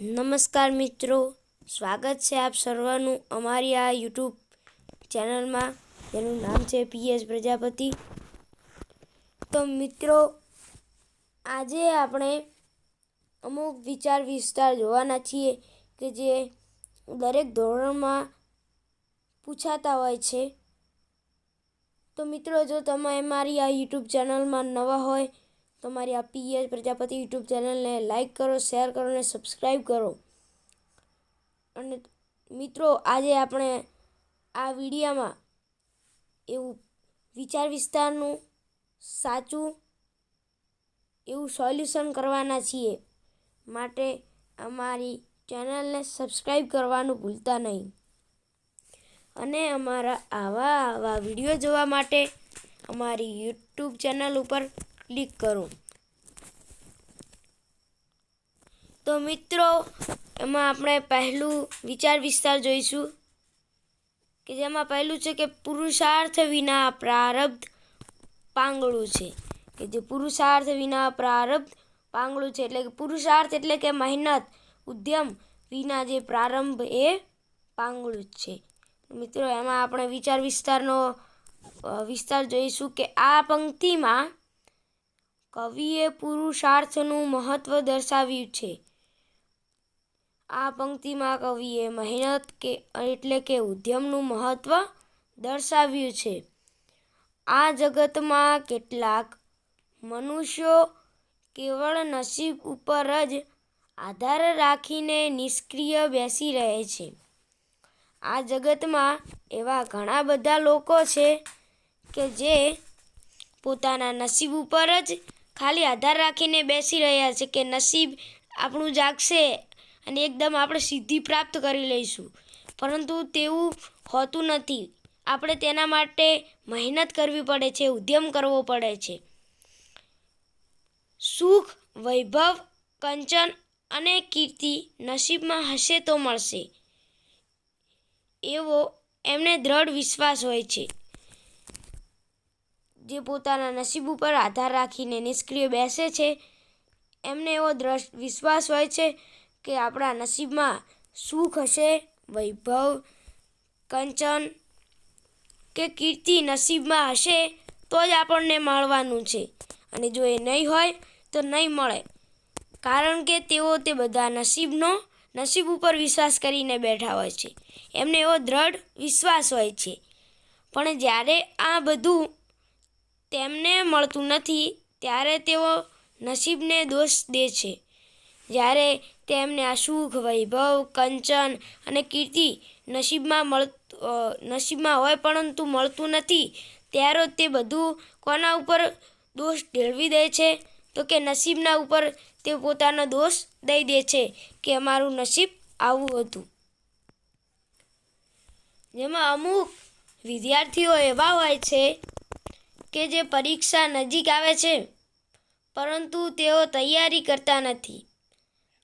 નમસ્કાર મિત્રો, સ્વાગત છે આપ સર્વનું અમારી આ યુટ્યુબ ચેનલમાં, જેનું નામ છે પીએસ પ્રજાપતિ. તો મિત્રો, આજે આપણે અમુક વિચાર વિસ્તાર જોવાના છીએ કે જે દરેક ધોરણમાં પૂછાતા હોય છે. તો મિત્રો, જો તમે અમારી આ યુટ્યુબ ચેનલમાં નવા હોય તો મારી આ પીએચ પ્રજાપતિ યુટ્યુબ ચેનલને લાઈક કરો શેર કરો અને સબસ્ક્રાઈબ કરો. અને મિત્રો, આજે આપણે આ વિડીયામાં એવું વિચાર વિસ્તારનું સાચું એવું સોલ્યુશન કરવાના છીએ માટે અમારી ચેનલને સબસ્ક્રાઈબ કરવાનું ભૂલતા નહીં. અને અમારા આવા આવા વીડિયો જોવા માટે અમારી યુટ્યુબ ચેનલ ઉપર ક્લિક કરો. તો મિત્રો, એમાં આપણે પહેલું વિચાર વિસ્તાર જોઈશું. કે જેમાં પહેલું છે કે પુરુષાર્થ વિના પ્રારબ્ધ પાંગળું છે. કે જે પુરુષાર્થ વિના પ્રારબ્ધ પાંગળું છે. એટલે કે પુરુષાર્થ એટલે કે મહેનત, ઉદ્યમ વિના જે પ્રારંભ એ પાંગળું જ છે. મિત્રો, એમાં આપણે વિચાર વિસ્તારનો વિસ્તાર જોઈશું કે આ પંક્તિમાં કવિએ પુરુષાર્થનું મહત્વ દર્શાવ્યું છે. આ પંક્તિમાં કવિએ મહેનત કે એટલે કે ઉદ્યમનું મહત્વ દર્શાવ્યું છે. આ જગતમાં કેટલાક મનુષ્યો કેવળ નસીબ ઉપર જ આધાર રાખીને નિષ્ક્રિય બેસી રહે છે. આ જગતમાં એવા ઘણા બધા લોકો છે કે જે પોતાના નસીબ ઉપર જ ખાલી આધાર રાખીને બેસી રહ્યા છે કે નસીબ આપણું જાગશે અને એકદમ આપણે સિદ્ધિ પ્રાપ્ત કરી લઈશું. પરંતુ તેવું હોતું નથી. આપણે તેના માટે મહેનત કરવી પડે છે, ઉદ્યમ કરવો પડે છે. સુખ, વૈભવ, કંચન અને કીર્તિ નસીબમાં હશે તો મળશે. એવો એમને દ્રઢ વિશ્વાસ હોય છે. જે પોતાના નસીબ ઉપર આધાર રાખીને નિષ્ક્રિય બેસે છે, એમને એવો દ્રઢ વિશ્વાસ હોય છે કે આપણા નસીબમાં સુખ હશે, વૈભવ, કંચન કે કીર્તિ નસીબમાં હશે, તો જ આપણને મળવાનું છે. અને જો એ નહીં હોય, તો નહીં મળે. કારણ કે તેઓ તે બધા નસીબનો, નસીબ ઉપર વિશ્વાસ કરીને બેઠા હોય છે. એમને એવો દ્રઢ વિશ્વાસ હોય છે. પણ જ્યારે આ બધું તેમને મળતું નથી, ત્યારે તેઓ નસીબને દોષ દે છે. જ્યારે તેમને આ સુખ, વૈભવ, કંચન અને કીર્તિ નસીબમાં મળ નસીબમાં હોય પરંતુ મળતું નથી, ત્યારે તે બધું કોના ઉપર દોષ ઢેળવી દે છે? તો કે નસીબના ઉપર તે પોતાનો દોષ દઈ દે છે કે અમારું નસીબ આવું હતું? જેમાં અમુક વિદ્યાર્થીઓ એવા હોય છે કે જે પરીક્ષા નજીક આવે છે, પરંતુ તેઓ તૈયારી કરતા નથી.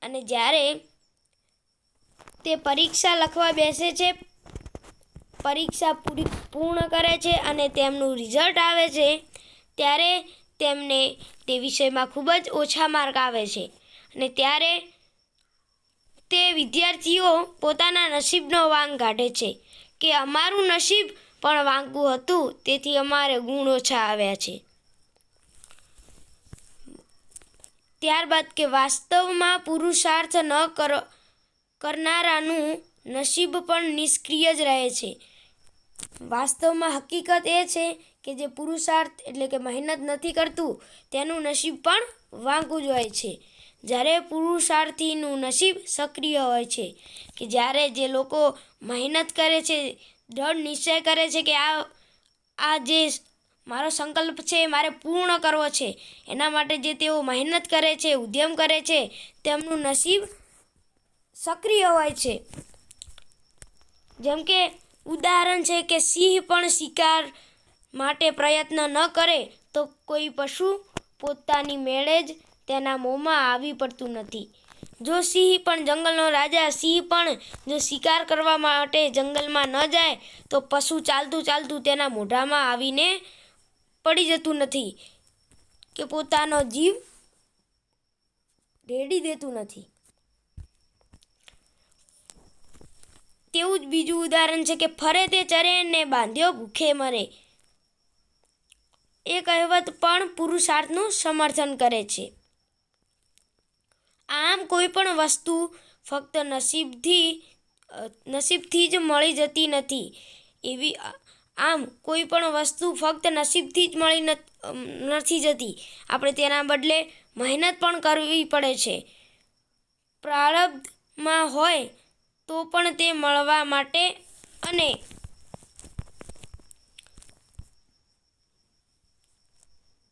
અને જ્યારે તે પરીક્ષા લખવા બેસે છે, પરીક્ષા પૂરી પૂર્ણ કરે છે અને તેમનું રિઝલ્ટ આવે છે, ત્યારે તેમને તે વિષયમાં ખૂબ જ ઓછા માર્ક આવે છે. અને ત્યારે તે વિદ્યાર્થીઓ પોતાના નસીબનો વાંક કાઢે છે કે અમારું નસીબ પણ વાંકું હતું. તેથી અમારે ગુણ ઓછા આવ્યા છે. ત્યારબાદ કે વાસ્તવમાં પુરુષાર્થ ન કર, કરનારાનું નસીબ પણ નિષ્ક્રિય જ રહે છે. વાસ્તવમાં હકીકત એ છે કે જે પુરુષાર્થ એટલે કે મહેનત નથી કરતું, તેનું નસીબ પણ વાંકું જ હોય છે. જ્યારે પુરુષાર્થીનું નસીબ સક્રિય હોય છે, કે જ્યારે જે લોકો મહેનત કરે છે દૃઢ નિશ્ચય કરે છે કે આ આ જે મારો સંકલ્પ છે એ મારે પૂર્ણ કરવો છે. એના માટે જે તેઓ મહેનત કરે છે, ઉદ્યમ કરે છે, તેમનું નસીબ સક્રિય હોય છે. જેમ કે ઉદાહરણ છે કે સિંહ પણ શિકાર માટે પ્રયત્ન ન કરે તો કોઈ પશુ પોતાની મેળે જ તેના મોંમાં આવી પડતું નથી. જો સિંહ પણ જંગલનો રાજા, સિંહ પણ જો શિકાર કરવા માટે જંગલમાં ન જાય, તો પશુ ચાલતું ચાલતું તેના મોઢામાં આવીને પડી જતું નથી કે પોતાનો જીવ રેડી દેતું નથી. તેવું જ બીજું ઉદાહરણ છે કે ફરે તે ચરે ને બાંધ્યો, ભૂખે મરે. એ કહેવત પણ પુરુષાર્થનું સમર્થન કરે છે. આમ કોઈ પણ વસ્તુ ફક્ત નસીબથી નસીબથી જ મળી જતી નથી. એવી આમ કોઈ પણ વસ્તુ ફક્ત નસીબથી જ મળી નથી જતી. આપણે તેના બદલે મહેનત પણ કરવી પડે છે. પ્રારબ્ધમાં હોય તો પણ તે મળવા માટે અને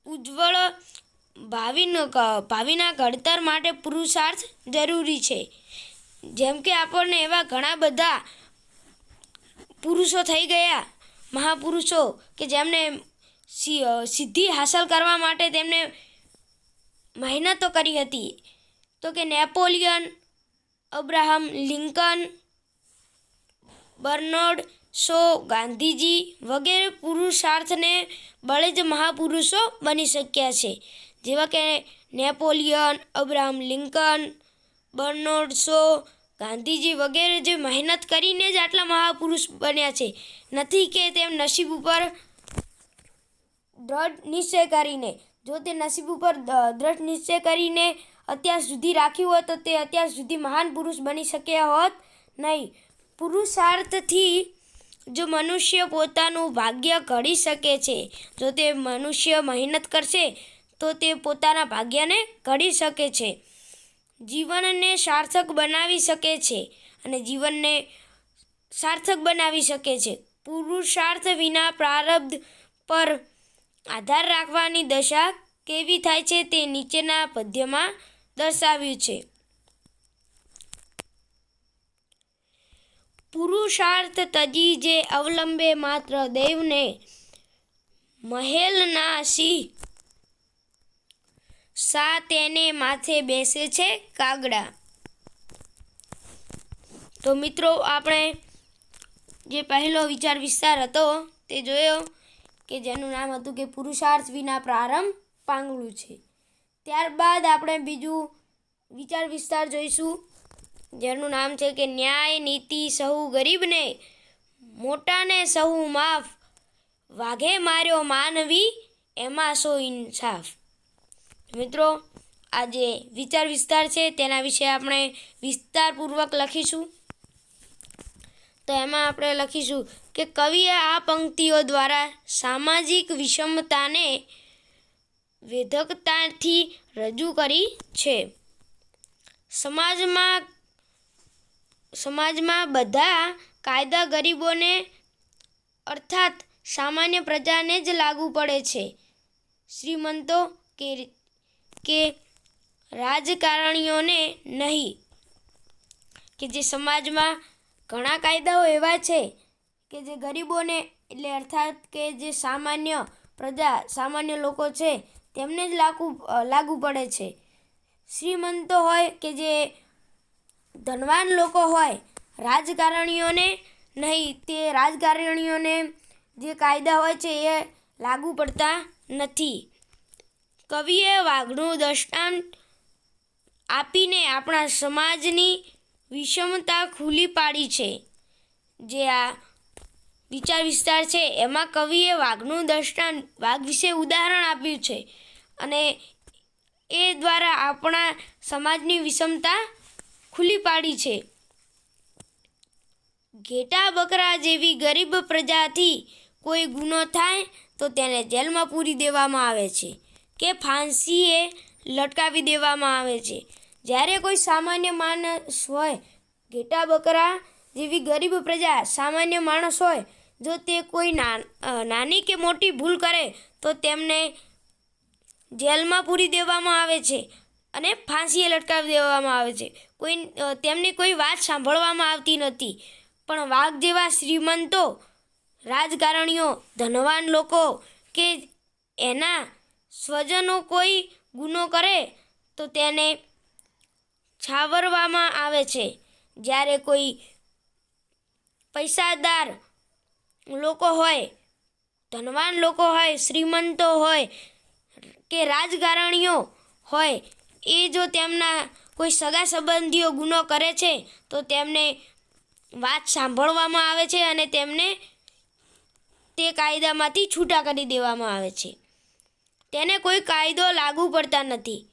ઉજ્જવળ ભાવિનો ભાવિના ઘડતર માટે પુરુષાર્થ જરૂરી છે. જેમ કે આપણને એવા ઘણા બધા પુરુષો થઈ ગયા, મહાપુરુષો, કે જેમને સી- સિદ્ધિ હાંસલ કરવા માટે તેમને મહેનતો કરી હતી. તો કે Napoleon, Abraham Lincoln, Bernard Shaw, Gandhiji વગેરે પુરુષાર્થને બળે જ મહાપુરુષો બની શક્યા છે. જેવા કે Napoleon, Abraham Lincoln Bernard Shaw, Gandhiji વગેરે જે મહેનત કરીને જ આટલા મહાપુરુષ બન્યા છે. નથી કે તેમ નસીબ ઉપર દ્રઢ નિશ્ચય કરીને. જો તે નસીબ ઉપર દ્રઢ નિશ્ચય કરીને અત્યાર સુધી રાખ્યું હોત તો તે અત્યાર સુધી મહાન પુરુષ બની શક્યા હોત નહીં. પુરુષાર્થથી જો મનુષ્ય પોતાનું ભાગ્ય ઘડી શકે છે, જો તે મનુષ્ય મહેનત કરશે તો તે પોતાના ભાગ્યને ઘડી શકે છે. જીવનને સાર્થક બનાવી શકે છે અને જીવનને સાર્થક બનાવી શકે છે. પુરુષાર્થ વિના પ્રારબ્ધ પર આધાર રાખવાની દશા કેવી થાય છે તે નીચેના પદ્યમાં દર્શાવ્યું છે. પુરુષાર્થ તજી જે અવલંબે માત્ર દેવને મહેલના સિંહ સા તેને માથે બેસે છે કાગડા. તો મિત્રો, આપણે જે પહેલો વિચાર વિસ્તાર હતો તે જોયો કે જેનું નામ હતું કે પુરુષાર્થ વિના પ્રારંભ પાંગળું છે. ત્યારબાદ આપણે બીજું વિચાર વિસ્તાર જોઈશું, જેનું નામ છે કે ન્યાય નીતિ સહુ ગરીબને, મોટાને સહુ માફ, વાઘે માર્યો માનવી, એમાં સો ઇન્સાફ. મિત્રો, આ જે વિચાર વિસ્તાર છે તેના વિશે આપણે વિસ્તારપૂર્વક લખીશું. તો એમાં આપણે લખીશું કે કવિએ આ પંક્તિઓ દ્વારા સામાજિક વિષમતાને વેધકતાથી રજૂ કરી છે. સમાજમાં સમાજમાં બધા કાયદા ગરીબોને અર્થાત સામાન્ય પ્રજાને જ લાગુ પડે છે. શ્રીમંતો કે કે રાજકારણીઓને નહીં. કે જે સમાજમાં ઘણા કાયદાઓ એવા છે કે જે ગરીબોને, એટલે અર્થાત કે જે સામાન્ય પ્રજા, સામાન્ય લોકો છે, તેમને જ લાગુ લાગુ પડે છે. શ્રીમંતો હોય કે જે ધનવાન લોકો હોય, રાજકારણીઓને નહીં. તે રાજકારણીઓને જે કાયદા હોય છે એ લાગુ પડતા નથી. કવિએ વાઘનું દ્રષ્ટાંત આપીને આપણા સમાજની વિષમતા ખુલ્લી પાડી છે. જે આ વિચાર વિસ્તાર છે, એમાં કવિએ વાઘનું દ્રષ્ટાંત, વાઘ વિશે ઉદાહરણ આપ્યું છે અને એ દ્વારા આપણા સમાજની વિષમતા ખુલ્લી પાડી છે. ઘેટા બકરા જેવી ગરીબ પ્રજાથી કોઈ ગુનો થાય તો તેને જેલમાં પૂરી દેવામાં આવે છે. કે ફાંસીએ લટકાવી દેવામાં આવે છે. જ્યારે કોઈ સામાન્ય માણસ હોય, ઘેટા બકરા જેવી ગરીબ પ્રજા સામાન્ય માણસ હોય, જો તે કોઈ નાની કે મોટી ભૂલ કરે, તો તેમને જેલમાં પૂરી દેવામાં આવે છે અને ફાંસીએ લટકાવી દેવામાં આવે છે. કોઈ તેમની કોઈ વાત સાંભળવામાં આવતી નથી. પણ વાઘ જેવા શ્રીમંતો, રાજકારણીઓ, ધનવાન લોકો કે એના સ્વજનો કોઈ ગુનો કરે તો તેને છાવરવામાં આવે છે. જ્યારે કોઈ પૈસાદાર લોકો હોય, ધનવાન લોકો હોય, શ્રીમંતો હોય કે રાજકારણીઓ હોય, એ જો તેમના કોઈ સગા સંબંધીઓ ગુનો કરે છે, તો તેમને વાત સાંભળવામાં આવે છે અને તેમને તે કાયદામાંથી છૂટા કરી દેવામાં આવે છે. તેને કોઈ કાયદો લાગુ પડતા નથી.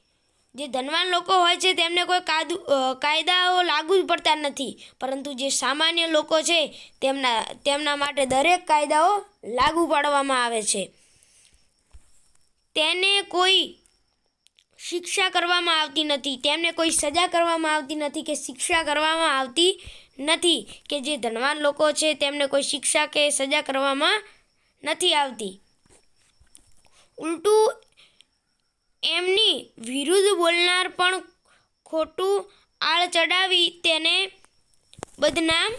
જે ધનવાન લોકો હોય છે, તેમને કોઈ કાયદો કાયદાઓ લાગુ પડતા નથી. પરંતુ જે સામાન્ય લોકો છે, તેમના તેમના માટે દરેક કાયદાઓ લાગુ પાડવામાં આવે છે. તેને કોઈ શિક્ષા કરવામાં આવતી નથી. તેમને કોઈ સજા કરવામાં આવતી નથી કે શિક્ષા કરવામાં આવતી નથી કે જે ધનવાન લોકો છે, તેમને કોઈ શિક્ષા કે સજા કરવામાં નથી આવતી. ઉલટું વિરુદ્ધ બોલનાર પણ ખોટું આળ ચડાવી તેને બદનામ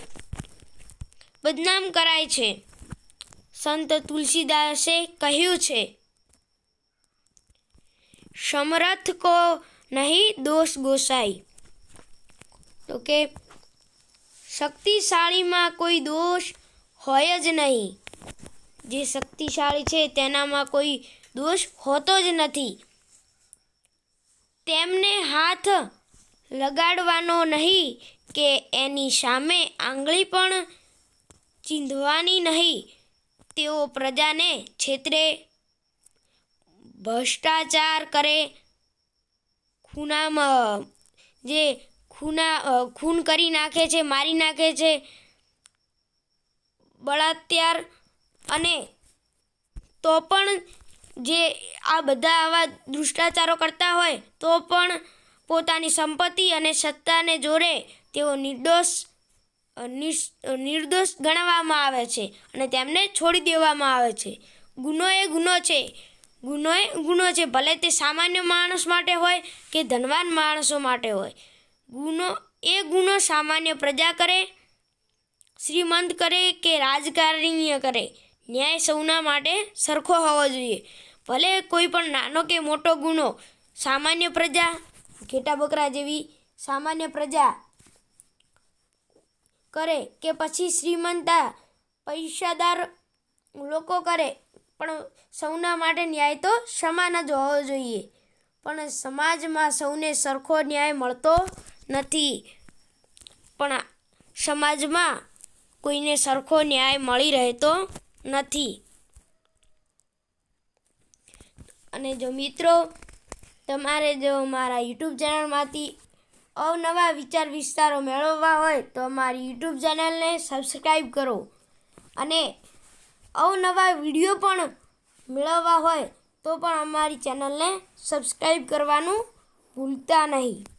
બદનામ કરાય છે. સંત તુલસીદાસે કહ્યું છે, સમરથ કો નહીં દોષ ગોસાઈ. તો કે, શક્તિશાળીમાં કોઈ દોષ હોય જ નહીં. જે શક્તિશાળી છે તેનામાં કોઈ દોષ હોતો જ નથી. તેમને હાથ લગાડવાનો નહીં કે એની સામે આંગળી પણ ચીંધવાની નહીં. તેઓ પ્રજાને છેતરે, ભ્રષ્ટાચાર કરે. ખૂનામાં, જે ખૂના ખૂન કરી નાખે છે, મારી નાખે છે બળાત્યાર અને તો પણ જે આ બધા આવા દુષ્ટાચારો કરતા હોય, તો પણ પોતાની સંપત્તિ અને સત્તાને જોરે તેઓ નિર્દોષ નિર્દોષ ગણવામાં આવે છે અને તેમને છોડી દેવામાં આવે છે. ગુનો એ ગુનો છે. ગુનો એ ગુનો છે. ભલે તે સામાન્ય માણસ માટે હોય કે ધનવાન માણસો માટે હોય. ગુનો એ ગુનો સામાન્ય પ્રજા કરે, શ્રીમંત કરે કે રાજકારણીય કરે. ન્યાય સૌના માટે સરખો હોવો જોઈએ. ભલે કોઈ પણ નાનો કે મોટો ગુનો, સામાન્ય પ્રજા, ઘેટા બકરા જેવી સામાન્ય પ્રજા કરે કે પછી શ્રીમંતા પૈસાદાર લોકો કરે, પણ સૌના માટે ન્યાય તો સમાન જ હોવો જોઈએ. પણ સમાજમાં સૌને સરખો ન્યાય મળતો નથી. પણ સમાજમાં કોઈને સરખો ન્યાય મળી રહેતો નથી. અને જો મિત્રો, તમારે જો મારા યુટ્યુબ ચેનલમાંથી અવનવા વિચાર વિસ્તારો મેળવવા હોય તો અમારી યુટ્યુબ ચેનલને સબસ્ક્રાઈબ કરો. અને અવનવા વીડિયો પણ મેળવવા હોય તો પણ અમારી ચેનલને સબસ્ક્રાઈબ કરવાનું ભૂલતા નહીં.